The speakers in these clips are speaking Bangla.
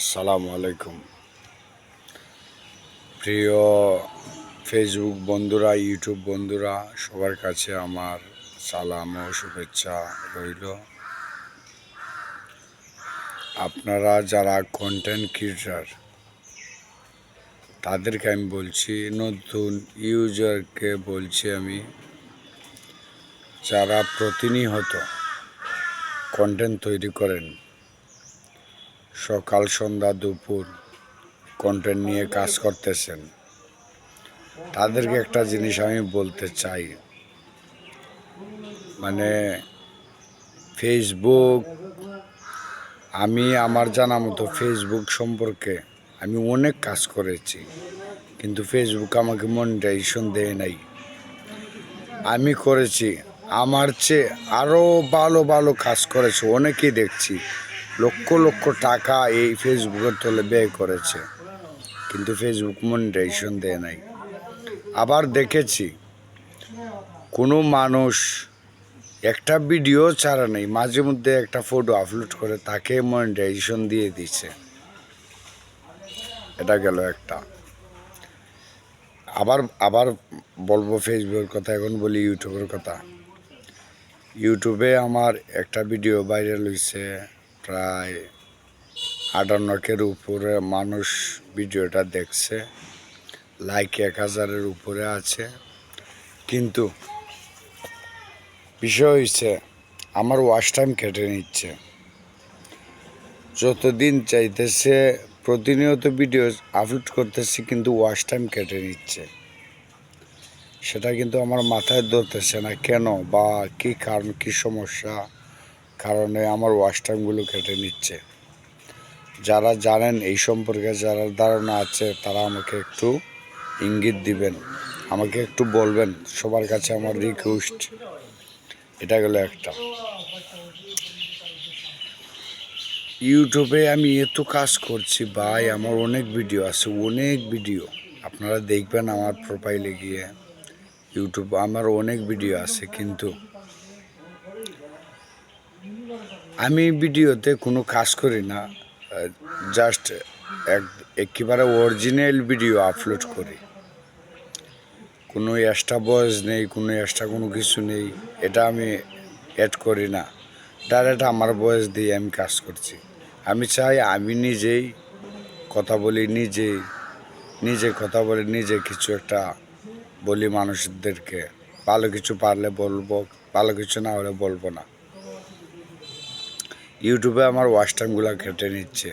আসসালামু আলাইকুম। প্রিয় ফেসবুক বন্ধুরা ইউটিউব বন্ধুরা, সবার কাছে আমার সালাম ও শুভেচ্ছা রইল। আপনারা যারা কন্টেন্ট ক্রিয়েটার তাদেরকে আমি বলছি, নতুন ইউজারকে বলছি আমি, যারা প্রতিনিয়ত কন্টেন্ট তৈরি করেন সকাল সন্ধ্যা দুপুর কন্টেন্ট নিয়ে কাজ করতেছেন। তাদেরকে একটা জিনিস আমি বলতে চাই। মানে ফেসবুক আমি আমার জানা মতো ফেসবুক সম্পর্কে আমি অনেক কাজ করেছি, কিন্তু ফেসবুক আমাকে মনিটাইজেশন দেয় নাই। আমি করেছি, আমার চেয়ে আরও ভালো ভালো কাজ করেছে, অনেকেই দেখছি। লক্ষ লক্ষ টাকা এই ফেসবুকের তলে ব্যয় করেছে। কিন্তু ফেসবুক মনিটাইজেশন দেয় নাই। আবার দেখেছি, কোনো মানুষ একটা ভিডিও ছাড়া নেই, মাঝে মধ্যে একটা ফটো আপলোড করে তাকে মনিটাইজেশন দিয়ে দিচ্ছে। এটা গেল একটা। আবার আবার বলব ফেসবুকের কথা, এখন বলি ইউটিউবের কথা। ইউটিউবে আমার একটা ভিডিও ভাইরাল হয়েছে প্রায় আটান্নকের উপরে মানুষ ভিডিওটা দেখছে লাইক এক হাজারের উপরে আছে। কিন্তু বিষয় হয়েছে আমার ওয়াশ টাইম কেটে নিচ্ছে। যতদিন চাইতেছে, প্রতিনিয়ত ভিডিও আপলোড করতেছি, কিন্তু ওয়াশ টাইম কেটে নিচ্ছে। সেটা কিন্তু আমার মাথায় ধরতেছে না কেন বা কী কারণ, কী সমস্যা? কারণে আমার ওয়াশ কেটে নিচ্ছে। যারা জানেন এই সম্পর্কে, যারা ধারণা আছে, তারা আমাকে একটু ইঙ্গিত দিবেন। আমাকে একটু বলবেন, সবার কাছে আমার রিকোয়েস্ট এটা গেল একটা। ইউটিউবে আমি এত কাজ করছি ভাই, আমার অনেক ভিডিও আছে, অনেক ভিডিও। আপনারা দেখবেন আমার প্রোফাইলে গিয়ে। ইউটিউব, আমার অনেক ভিডিও আছে, কিন্তু আমি ভিডিওতে কোনো কাজ করি না জাস্ট এক, একেবারে অরিজিনাল ভিডিও আপলোড করি। কোনো এক্সট্রা বয়স নেই, কোনো এক্সট্রা কোনো কিছু নেই, এটা আমি অ্যাড করি না। ডাইরেক্ট আমার বয়স দিয়ে আমি কাজ করছি। আমি চাই আমি নিজেই কথা বলি, নিজেই, নিজে কথা বলি, নিজে কিছু একটা বলি মানুষদেরকে। ভালো কিছু পারলে বলব, ভালো কিছু না হলে বলব না। ইউটিউবে আমার ওয়াচ টাইমগুলো কেটে নিচ্ছে।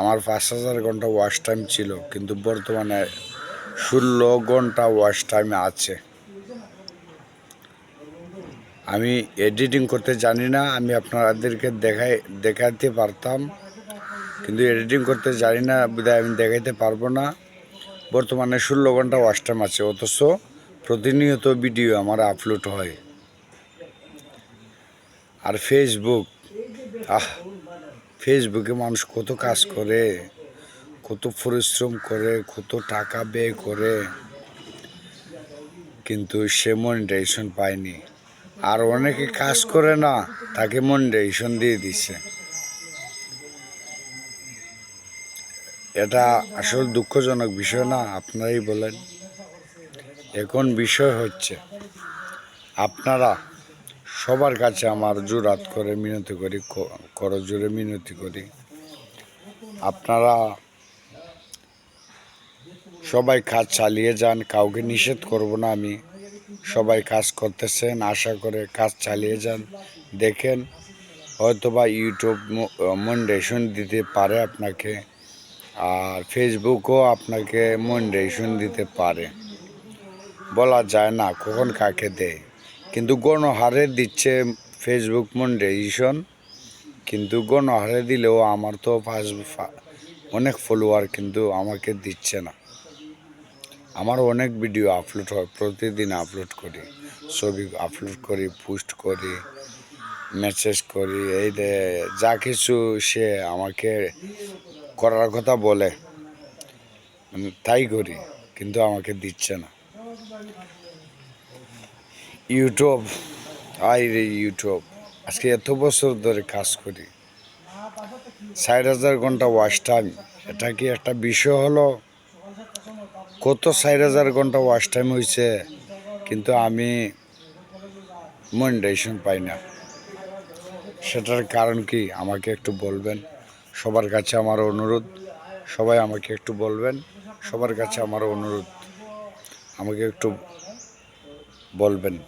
আমার পাঁচ হাজার ঘণ্টা ওয়াচ টাইম ছিল, কিন্তু বর্তমানে ষোলো ঘণ্টা ওয়াচ টাইম আছে। আমি এডিটিং করতে জানি না, আমি আপনাদেরকে দেখাই দেখাতে পারতাম, কিন্তু এডিটিং করতে জানি না, বিধায় আমি দেখাইতে পারব না। বর্তমানে ষোলো ঘণ্টা ওয়াচ টাইম আছে, অথচ প্রতিনিয়ত ভিডিও আমার আপলোড হয়। আর ফেসবুক আহ ফেসবুকে মানুষ কত কাজ করে, কত পরিশ্রম করে, কত টাকা ব্যয় করে, কিন্তু সে মনিটাইজেশন পায়নি। আর অনেকে কাজ করে না, তাকে মনিটাইজেশন দিয়ে দিচ্ছে এটা আসল দুঃখজনক বিষয় না, আপনারাই বলেন। এখন বিষয় হচ্ছে, আপনারা সবার কাছে আমার জোরাত করে, মিনতি করি করজোরে মিনতি করি। আপনারা সবাই কাজ চালিয়ে যান, কাউকে নিষেধ করব না আমি। সবাই কাজ করতেছেন, আশা করে কাজ চালিয়ে যান। দেখেন, হয়তোবা ইউটিউব মনিটাইজেশন দিতে পারে আপনাকে, আর ফেসবুকও আপনাকে মনিটাইজেশন দিতে পারে। বলা যায় না, কখন কাকে দেয়। কিন্তু গণহারে দিচ্ছে ফেসবুক মনিটাইজেশন কিন্তু গণহারে দিলেও আমার তো অনেক ফলোয়ার কিন্তু আমাকে দিচ্ছে না। আমার অনেক ভিডিও আপলোড হয়, প্রতিদিন আপলোড করি। ছবি আপলোড করি পোস্ট করি মেসেজ করি, এই যে কিছু সে আমাকে করার কথা বলে তাই করি, কিন্তু আমাকে দিচ্ছে না। ইউটিউব আই রে ইউটিউব। আজকে এত বছর ধরে কাজ করি। ষাট হাজার ঘণ্টা ওয়াশ টাইম। এটা কি একটা বিষয় হলো? কত ষাট হাজার ঘণ্টা ওয়াশ টাইম হয়েছে কিন্তু আমি মনিটাইজেশন পাই না। সেটার কারণ কি? আমাকে একটু বলবেন। সবার কাছে আমার অনুরোধ। সবাই আমাকে একটু বলবেন। সবার কাছে আমার অনুরোধ। আমাকে একটু বলবেন।